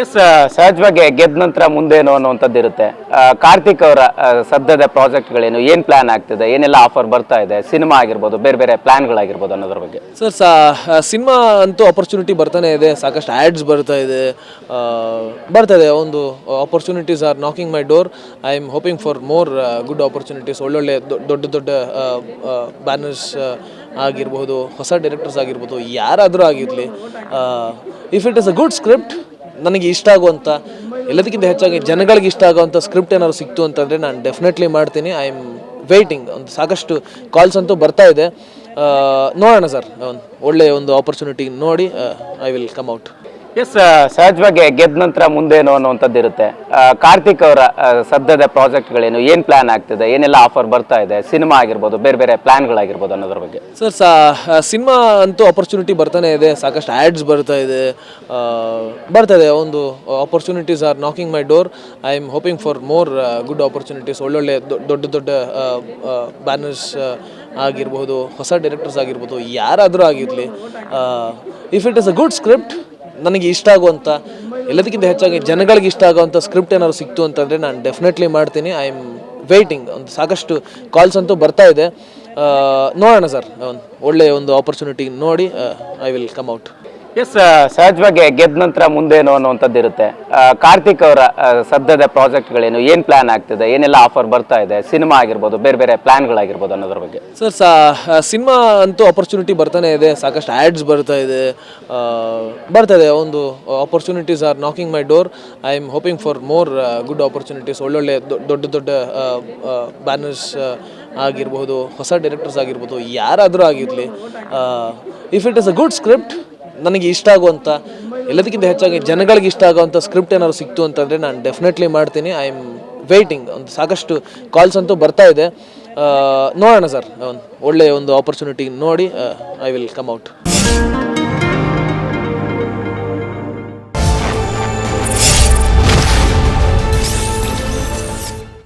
S ಸಹಜವಾಗಿ ಗೆದ್ದ ನಂತರ ಮುಂದೇನು ಅನ್ನುವಂಥದ್ದು ಇರುತ್ತೆ. ಕಾರ್ತಿಕ್ ಅವರ ಸದ್ಯದ ಪ್ರಾಜೆಕ್ಟ್ಗಳೇನು, ಏನು ಪ್ಲಾನ್ ಆಗ್ತಿದೆ? ಏನೆಲ್ಲ ಆಫರ್ ಬರ್ತಾ ಇದೆ? ಸಿನಿಮಾ ಆಗಿರ್ಬೋದು, ಬೇರೆ ಬೇರೆ ಪ್ಲಾನ್ಗಳಾಗಿರ್ಬೋದು ಅನ್ನೋದ್ರ ಬಗ್ಗೆ. ಸರ್ ಸಾ ಸಿನಿಮಾ ಅಂತೂ ಆಪರ್ಚುನಿಟಿ ಬರ್ತಾನೆ ಇದೆ. ಸಾಕಷ್ಟು ಆ್ಯಡ್ಸ್ ಬರ್ತಾ ಇದೆ. ಬರ್ತಾ ಇದೆ. ಒಂದು opportunities are knocking my door I am hoping for more good opportunities ಒಳ್ಳೊಳ್ಳೆ ದೊಡ್ಡ ದೊಡ್ಡ ಬ್ಯಾನರ್ಸ್ ಆಗಿರ್ಬೋದು, ಹೊಸ ಡೈರೆಕ್ಟರ್ಸ್ ಆಗಿರ್ಬೋದು, ಯಾರಾದರೂ ಆಗಿರಲಿ. If it is a good script ನನಗೆ ಇಷ್ಟ ಆಗುವಂಥ ಎಲ್ಲದಕ್ಕಿಂತ ಹೆಚ್ಚಾಗಿ ಜನಗಳಿಗೆ ಇಷ್ಟ ಆಗುವಂಥ ಸ್ಕ್ರಿಪ್ಟ್ ಏನಾದ್ರು ಸಿಕ್ತು ಅಂತಂದರೆ ನಾನು ಡೆಫಿನೆಟ್ಲಿ ಮಾಡ್ತೀನಿ. ಐ ಆಮ್ ವೇಟಿಂಗ್ ಒಂದು ಸಾಕಷ್ಟು ಕಾಲ್ಸ್ ಅಂತೂ ಬರ್ತಾ ಇದೆ. ನೋಡೋಣ ಸರ್. ಒಳ್ಳೆಯ ಒಂದು ಆಪರ್ಚುನಿಟಿ ನೋಡಿ I will come out as ಸಹಜವಾಗಿ ಗೆದ್ದ ನಂತರ ಮುಂದೇನು ಅನ್ನುವಂಥದ್ದು ಇರುತ್ತೆ. ಕಾರ್ತಿಕ್ ಅವರ ಸದ್ಯದ ಪ್ರಾಜೆಕ್ಟ್ಗಳೇನು, ಏನು ಪ್ಲಾನ್ ಆಗ್ತಿದೆ? ಏನೆಲ್ಲ ಆಫರ್ ಬರ್ತಾ ಇದೆ? ಸಿನಿಮಾ ಆಗಿರ್ಬೋದು, ಬೇರೆ ಬೇರೆ ಪ್ಲಾನ್ಗಳಾಗಿರ್ಬೋದು ಅನ್ನೋದ್ರ ಬಗ್ಗೆ. ಸರ್ ಸಾ ಸಿನಿಮಾ ಅಂತೂ ಆಪರ್ಚುನಿಟಿ ಬರ್ತಾನೆ ಇದೆ. ಸಾಕಷ್ಟು ಆ್ಯಡ್ಸ್ ಬರ್ತಾ ಇದೆ. ಬರ್ತಾ ಇದೆ. ಒಂದು opportunities are knocking my door I am hoping for more good opportunities ಒಳ್ಳೊಳ್ಳೆ ದೊಡ್ಡ ದೊಡ್ಡ ಬ್ಯಾನರ್ಸ್ ಆಗಿರ್ಬೋದು, ಹೊಸ ಡೈರೆಕ್ಟರ್ಸ್ ಆಗಿರ್ಬೋದು, ಯಾರಾದರೂ ಆಗಿರಲಿ. If it is a good script ನನಗೆ ಇಷ್ಟ ಆಗುವಂಥ ಎಲ್ಲದಕ್ಕಿಂತ ಹೆಚ್ಚಾಗಿ ಜನಗಳಿಗೆ ಇಷ್ಟ ಆಗುವಂಥ ಸ್ಕ್ರಿಪ್ಟ್ ಏನಾದ್ರು ಸಿಕ್ತು ಅಂತಂದರೆ ನಾನು ಡೆಫಿನೆಟ್ಲಿ ಮಾಡ್ತೀನಿ. ಐ ಆಮ್ ವೇಟಿಂಗ್ ಒಂದು ಸಾಕಷ್ಟು ಕಾಲ್ಸ್ ಅಂತೂ ಬರ್ತಾ ಇದೆ. ನೋಡೋಣ ಸರ್ ಒಳ್ಳೆಯ ಒಂದು ಆಪರ್ಚುನಿಟಿ ನೋಡಿ I will come out as ಸಹಜವಾಗಿ ಗೆದ್ದ ನಂತರ ಮುಂದೇನು ಅನ್ನುವಂಥದ್ದು ಇರುತ್ತೆ. ಕಾರ್ತಿಕ್ ಅವರ ಸದ್ಯದ ಪ್ರಾಜೆಕ್ಟ್ಗಳೇನು, ಏನು ಪ್ಲಾನ್ ಆಗ್ತಿದೆ? ಏನೆಲ್ಲ ಆಫರ್ ಬರ್ತಾ ಇದೆ? ಸಿನಿಮಾ ಆಗಿರ್ಬೋದು, ಬೇರೆ ಬೇರೆ ಪ್ಲಾನ್ಗಳಾಗಿರ್ಬೋದು ಅನ್ನೋದ್ರ ಬಗ್ಗೆ. ಸರ್ ಸಾ ಸಿನಿಮಾ ಅಂತೂ ಆಪರ್ಚುನಿಟಿ ಬರ್ತಾನೆ ಇದೆ. ಸಾಕಷ್ಟು ಆ್ಯಡ್ಸ್ ಬರ್ತಾ ಇದೆ. ಬರ್ತಾ ಇದೆ. ಒಂದು opportunities are knocking my door I am hoping for more good opportunities ಒಳ್ಳೊಳ್ಳೆ ದೊಡ್ಡ ದೊಡ್ಡ ಬ್ಯಾನರ್ಸ್ ಆಗಿರ್ಬೋದು ಹೊಸ ಡೈರೆಕ್ಟರ್ಸ್ ಆಗಿರ್ಬೋದು, ಯಾರಾದರೂ ಆಗಿರಲಿ. If it is a good script ನನಗೆ ಇಷ್ಟ ಆಗುವಂಥ ಎಲ್ಲದಕ್ಕಿಂತ ಹೆಚ್ಚಾಗಿ ಜನಗಳಿಗೆ ಇಷ್ಟ ಆಗುವಂಥ ಸ್ಕ್ರಿಪ್ಟ್ ಏನಾದ್ರು ಸಿಕ್ತು ಅಂತಂದರೆ ನಾನು ಡೆಫಿನೆಟ್ಲಿ ಮಾಡ್ತೀನಿ. ಐ ಆಮ್ ವೇಟಿಂಗ್ ಒಂದು ಸಾಕಷ್ಟು ಕಾಲ್ಸ್ ಅಂತೂ ಬರ್ತಾ ಇದೆ. ನೋಡೋಣ ಸರ್. ಒಳ್ಳೆಯ ಒಂದು ಆಪರ್ಚುನಿಟಿ ನೋಡಿ ಐ ವಿಲ್ ಕಮ್ ಔಟ್